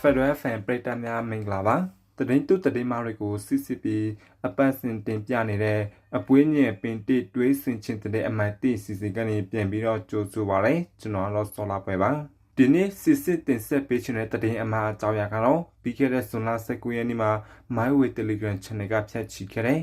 Federal Fan ပရိသတ်များမင်္ဂလာပါတရင်တုတရင်မာတွေကိုစစ်စစ်ပြီးအပတ်စဉ်တင်ပြနေတဲ့အပွေးညင်ပင်တိတွေးစင်ချင်းတဲ့အမှန်တိစီစီကနေပြန်ပြီးတော့ကြိုးဆိုပါရယ်ကျွန်တော်တော့စောလာပွဲပါဒီနေ့စစ်စစ်တင်ဆက်ပေးချင်တဲ့တရင်အမှားအကြောင်းအရာကတော့ပြီးခဲ့တဲ့ဇွန်လ19ရက်နေ့မှာ MyWay Telegram Channel ကဖြတ်ချီခဲ့တဲ့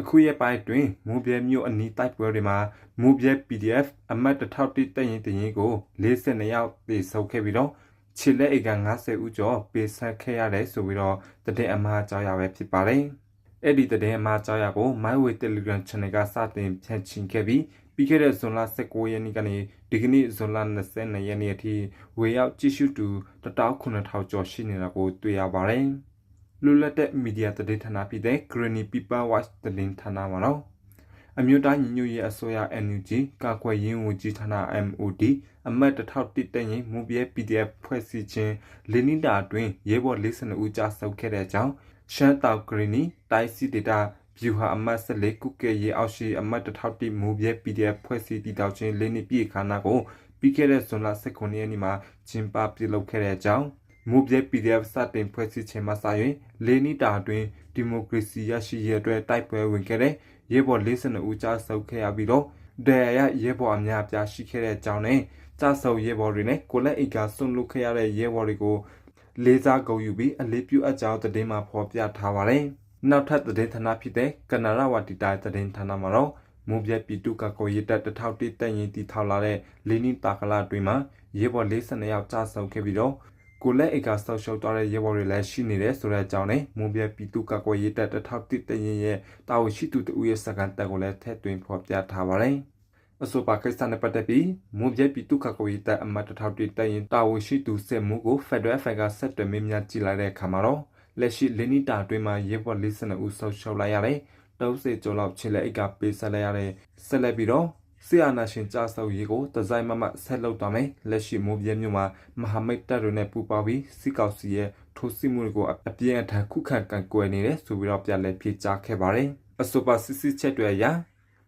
အခုရဲ့ပိုင်းတွင်မူပြဲမြို့အနီးတိုက်ပွဲတွေမှာမူပြဲ PDF အမတ်တထောက်တိတက်ရင်တရင်ကို42ယောက်ပြေဆုံးခဲ့ပြီးတော့ ခြေလက်အိတ်က90ဦးကျော်ပေးဆက်ခဲ့ရတယ်ဆိုပြီးတော့တည်အမှားကြောက်ရပဲဖြစ်ပါတယ်။အဲ့ဒီတည်အမှားကြောက်ရကို MyWay Telegram Channel ကစတင်ဖြန့်ချင်ခဲ့ပြီးပြီးခဲ့တဲ့ဇွန်လ19ရက်နေ့ကနေဒီကနေ့ဇွန်လ22ရက်နေ့အထိဝေရောက်ကြည့်ရှုသူ19000ကျော်ရှိနေတာကိုတွေ့ရပါတယ်။လူလက်တဲ့မီဒီယာတည်ဌာနဖြစ်တဲ့ Granny People Watch တည်ဌာနမှာတော့ အမျိုးသားညီညွတ်ရေးအစိုးရ NUG ကာကွယ်ရေးဝန်ကြီးဌာန MOD အမတ်တထောက်တိတက်ရင်မူပြဲ PDF ဖွဲ့စည်းခြင်းလင်းနီတာအတွင်းရဲဘော်42ဦးကြာဆုပ်ခဲ့တဲ့အကြောင်းရှမ်းတောက်ဂရီနီတိုင်းစီဒေတာဗျူဟာအမတ်14ကုကဲရေးအောက်ရှိအမတ်တထောက်တိမူပြဲ PDF ဖွဲ့စည်းတည်တောက်ခြင်းလင်းနီပြည်ခါနာကိုပြီးခဲ့တဲ့ဇွန်လ19ရက်နေ့မှာကျင်းပပြုလုပ်ခဲ့တဲ့အကြောင်း မူပြဲ PDF စတင်ဖွဲ့စည်းခြင်းမှာစာရင်လေးနီတာအတွင်းဒီမိုကရေစီရရှိရေးအတွက်တိုက်ပွဲဝင်ခဲ့တဲ့ရဲဘော်42ဦးကြာဆုပ်ခဲ့ရပြီးတော့ဒရရရဲဘော်အများပြားရှိခဲ့တဲ့အကြောင်းနဲ့ကြာဆုပ်ရဲဘော်တွေနဲ့ကိုလက်အိတ်ကဆွန့်လွတ်ခဲ့ရတဲ့ရဲဘော်တွေကိုလေးစားဂုဏ်ယူပြီးအလေးပြုအပ်ကြောင်းသတင်းမှာဖော်ပြထားပါတယ်။နောက်ထပ်သတင်းဌာနဖြစ်တဲ့ကနရဝတီတိုင်းသတင်းဌာနမှာတော့မူပြပြည်သူ့ကကိုရတက်တထောက်တိတက်ရင်တီထောက်လာတဲ့လင်းနီတာကလာတွင်မှာရဲဘော်42ယောက်ကြာဆုပ်ခဲ့ပြီးတော့ ကိုလက်အိတ်ကဆောက်ရှုပ်သွားတဲ့ရဲဘော်တွေလည်းရှိနေတယ်ဆိုတဲ့အကြောင်းနဲ့မွန်ပြပြည်သူ့ကကွယ်ရေးတပ်တထောက်တစ်တရင်ရဲ့တာဝန်ရှိသူတဦးရဲ့စကန်တက်ကိုလည်းထည့်သွင်းဖော်ပြထားပါတယ်။အဆိုပါကိစ္စနဲ့ပတ်သက်ပြီးမွန်ပြပြည်သူ့ကကွယ်ရေးတပ်အမတ်တထောက်တစ်တရင်တာဝန်ရှိသူစစ်မှုကို Federal Fan ကဆက်သွယ်မင်းများကြည့်လိုက်တဲ့အခါမှာတော့လက်ရှိလင်းနီတာအတွင်းမှာရဲဘော်42ဦးဆောက်ရှုပ်လိုက်ရတယ်။တောက်စေကျော်လောက်ချစ်လက်အိတ်ကပေးဆက်လိုက်ရတဲ့ဆက်လက်ပြီးတော့ ဆီယာနာရှင်ကြာဆောက်ရေးကိုဒီဇိုင်းမမဆက်လုပ်သွားမယ်လက်ရှိမိုးပြဲမြို့မှာမဟာမိတ်တပ်တွေနဲ့ပူးပေါင်းပြီးစစ်ကောက်စီရဲ့ထိုးစစ်မှုတွေကိုအပြင်းအထန်ခုခံကန်ကွယ်နေတယ်ဆိုပြီးတော့ပြလက်ပြေကြားခဲ့ပါတယ်အဆိုပါစစ်စစ်ချက်တွေအရ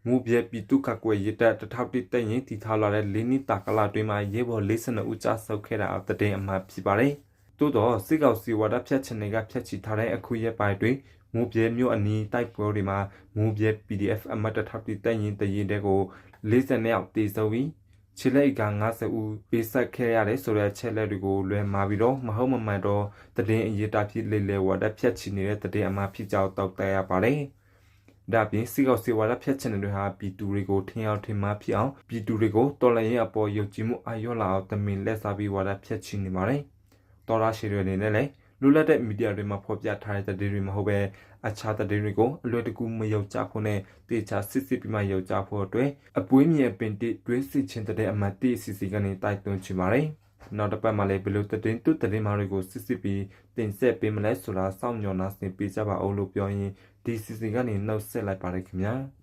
မူပြဲပြည်သူ့ခကွယ်ရတဲ့တထောက်တိတက်ရင်တီထားလာတဲ့လင်းနီတာကလာတွင်မှာရဲဘော်42ဦးကြာဆုပ်ခဲ့တာအတဲ့တဲ့အမှဖြစ်ပါတယ်သို့တော့စစ်ကောက်စီဝါဒဖြတ်ချင်တွေကဖြတ်ချီထားတဲ့အခုရက်ပိုင်းတွင် မူပြဲမြို့အနီးတိုက်ပွဲတွေမှာမူပြဲ PDF အမတ်တထောက်တိတက်ရင်တရင်တဲ့ကို40ယောက်တည်ဆုံပြီးခြေလက်က90ဦးပေးဆက်ခဲ့ရတယ်ဆိုတဲ့ချက်လက်တွေကိုလွယ်မာပြီးတော့မဟုတ်မမှန်တော့တည်င်းအရေးတာဖြစ်လေလေဝါဒဖြတ်ချင်နေတဲ့တည်င်းအမှဖြစ်ကြောင်းတောက်တရပါတယ်။ဒါပြင်စီကောက်စီဝါဒဖြတ်ချင်တဲ့တွေဟာပြည်သူတွေကိုထင်အောင်ထင်မှားဖြစ်အောင်ပြည်သူတွေကိုတော်လှန်ရေးအပေါ်ယုံကြည်မှုအယောလာအောင်တမင်လက်စားပြီးဝါဒဖြတ်ချင်နေပါတယ်။တော်ရရှိတွေအနေနဲ့လည်း လူလက်တဲ့မီဒီယာတွေမှာဖော်ပြထားတဲ့သတင်းတွေမဟုတ်ပဲအခြားသတင်းတွေကိုအလွယ်တကူမယုံကြဖို့နဲ့တေချာစစ်စစ်ပြီးမှယုံကြဖို့အတွက်အပွေးမြင်ပင်တိတွင်းစစ်ချင်းတဲ့အမတ်တိစီစီကနေတိုက်တွန်းချင်ပါတယ်။နောက်တစ်ပတ်မှာလည်းဘယ်လိုသတင်းတူသတင်းမာတွေကိုစစ်စစ်ပြီးတင်ဆက်ပေးမလဲဆိုတာစောင့်မျှော်နှားဆင်ပေးကြပါအောင်လို့ပြောရင်ဒီစီစီကနေနှုတ်ဆက်လိုက်ပါတယ်ခင်ဗျာ။